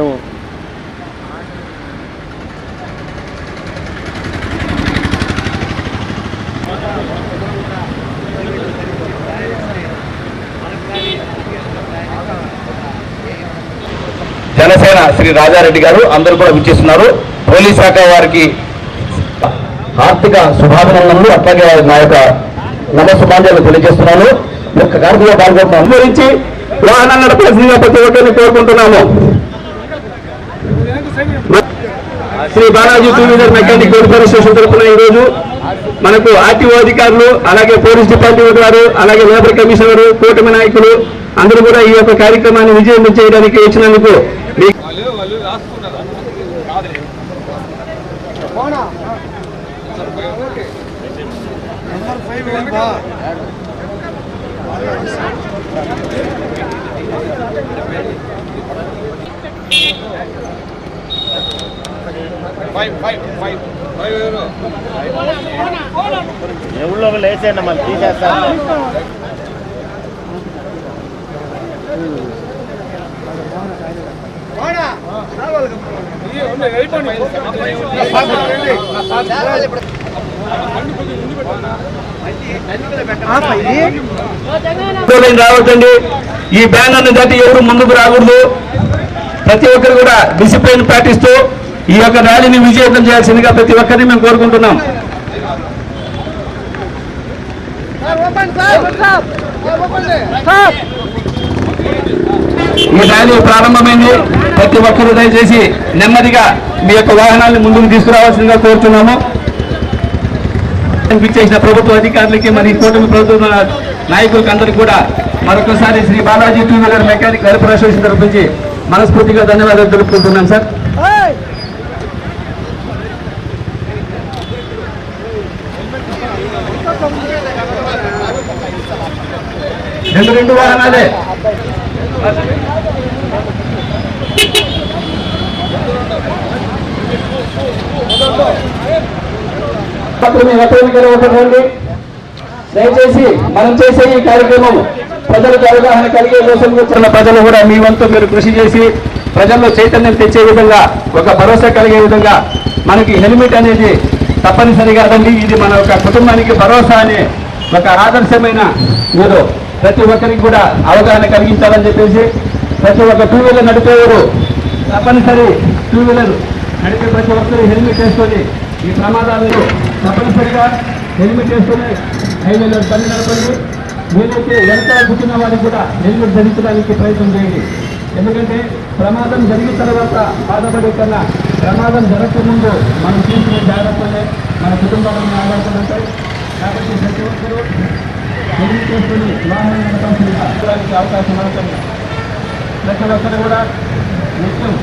ఏమో. జనసేన శ్రీ రాజారెడ్డి గారు అందరూ కూడా విచ్చేస్తున్నారు. పోలీస్ శాఖ వారికి ఆర్థిక శుభాభినందనలు. అట్లాగే నా యొక్క నమస్సుమాంజలు తెలియజేస్తున్నాను. ఈ యొక్క కార్యక్రమంలో పాల్గొంటున్నాం వాహనాలు ప్రతి ఒక్కరిని కోరుకుంటున్నాము. Shri Balaji two wheeler mechanic welfare station తరఫున ఈరోజు మనకు ఆర్టీఓ అధికారులు అలాగే పోలీస్ డిపార్ట్మెంట్ వారు అలాగే లేబర్ కమిషనర్ కూటమి నాయకులు అందరూ కూడా ఈ యొక్క కార్యక్రమాన్ని విజయం చేయడానికి వచ్చినందుకు మీ ఎవరిలో లేచేయండి మళ్ళీ తీసేస్తాను. రావద్దండి ఈ బ్యానర్ని దాటి ఎవరు ముందుకు రాకూడదు. ప్రతి ఒక్కరు కూడా డిసిప్లిన్ పాటిస్తూ ఈ యొక్క ర్యాలీని విజయవంతం చేయాల్సిందిగా ప్రతి ఒక్కరిని మేము కోరుకుంటున్నాం. ఈ ర్యాలీ ప్రారంభమైంది. ప్రతి ఒక్కరు దయచేసి నెమ్మదిగా మీ యొక్క వాహనాలను ముందుకు తీసుకురావాల్సిందిగా కోరుతున్నాము. చేసిన ప్రభుత్వ అధికారులకి మరి కూటమి ప్రభుత్వ నాయకులకి అందరికీ కూడా మరొకసారి Shri Balaji two wheeler mechanic corporation తరపు నుంచి మనస్ఫూర్తిగా ధన్యవాదాలు తెలుపుకుంటున్నాం సార్. రెండు రెండు వాహనాలే అప్పుడు మేము ఎక్కడికి వెళ్ళవద్దండి దయచేసి మనం చేసే ఈ కార్యక్రమం ప్రజలకు అవగాహన కలిగే కోసం వచ్చిన ప్రజలు కూడా మీ వంతు మీరు కృషి చేసి ప్రజల్లో చైతన్యం తెచ్చే విధంగా ఒక భరోసా కలిగే విధంగా మనకి హెల్మెట్ అనేది తప్పనిసరి కాదండి ఇది మన యొక్క కుటుంబానికి భరోసా అనే ఒక ఆదర్శమైన మీరు ప్రతి ఒక్కరికి కూడా అవగాహన కలిగించాలని చెప్పేసి ప్రతి ఒక్క టూ వీలర్ నడిపేవారు తప్పనిసరి టూ వీలర్ నడిపే ప్రతి ఒక్కరు హెల్మెట్ వేసుకొని ఈ ప్రమాదాలను తప్పనిసరిగా హెల్మెట్ వేసుకొని హైవేలో పని నడపండి. మీరైతే ఎంత కూర్చున్న వారికి కూడా హెల్మెట్ ధరించడానికి ప్రయత్నం చేయండి. ఎందుకంటే ప్రమాదం జరిగిన తర్వాత బాధపడే కన్నా ప్రమాదం జరగకముందు మనం తీసుకునే జాగ్రత్తలే మన కుటుంబాలను ఉంటాయి కాబట్టి ప్రతి ఒక్కరూ వేసుకొని వాహనం నడపాల్సిందిగా చూడడానికి అవకాశం అవుతుంది ప్రతి ఒక్కరు కూడా నిత్యం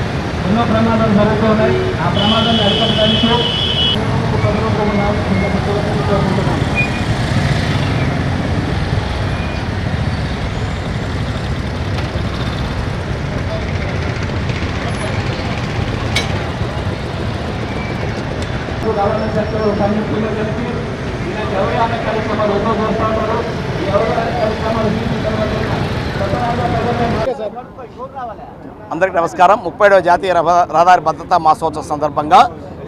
ఎన్నో ప్రమాదాలు జరుగుతూ ఉన్నాయి. ఆ ప్రమాదాన్ని అరికట్టడానికి ఉన్నాం. ఇంకా ప్రతి ఒక్కరిని కోరుకుంటున్నాం. గవర్నమెంట్ సెక్టర్ సంయుక్తంగా కలిసి ఇలాంటి అవగాహన కార్యక్రమాలు ఎన్నో చేస్తూ ఉన్నారు. ఈ అవగాహన కార్యక్రమాలు తీసుకున్న అందరికీ నమస్కారం. ముప్పైడవ జాతీయ రహదారి భద్రతా మాసోత్సవ సందర్భంగా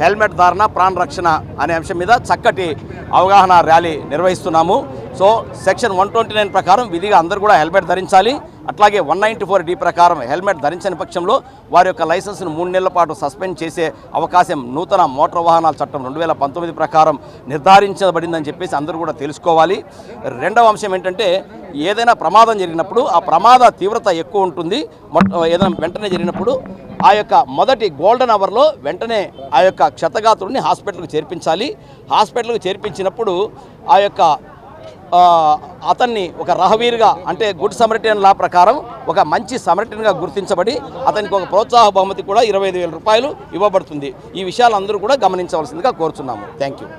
హెల్మెట్ ధారణ ప్రాణ రక్షణ అనే అంశం మీద చక్కటి అవగాహన ర్యాలీ నిర్వహిస్తున్నాము. సో సెక్షన్ వన్ ప్రకారం విధిగా అందరూ కూడా హెల్మెట్ ధరించాలి. అట్లాగే వన్ నైంటీ ఫోర్ డి ప్రకారం హెల్మెట్ ధరించని పక్షంలో వారి యొక్క లైసెన్స్ను మూడు నెలల పాటు సస్పెండ్ చేసే అవకాశం నూతన మోటార్ వాహనాల చట్టం రెండు వేల పంతొమ్మిది ప్రకారం నిర్ధారించబడిందని చెప్పేసి అందరూ కూడా తెలుసుకోవాలి. రెండవ అంశం ఏంటంటే ఏదైనా ప్రమాదం జరిగినప్పుడు ఆ ప్రమాద తీవ్రత ఎక్కువ ఉంటుంది. ఏదైనా వెంటనే జరిగినప్పుడు ఆ యొక్క మొదటి గోల్డెన్ అవర్లో వెంటనే ఆ యొక్క క్షతగాతుడిని హాస్పిటల్కి చేర్పించాలి. హాస్పిటల్కి చేర్పించినప్పుడు ఆ యొక్క అతన్ని ఒక రహవీర్గా అంటే గుడ్ సమరిటన్ లా ప్రకారం ఒక మంచి సమరిటన్గా గుర్తించబడి అతనికి ఒక ప్రోత్సాహ బహుమతి కూడా ఇరవై ఐదు రూపాయలు ఇవ్వబడుతుంది. ఈ విషయాలు అందరూ కూడా గమనించవలసిందిగా కోరుచున్నాము. Thank you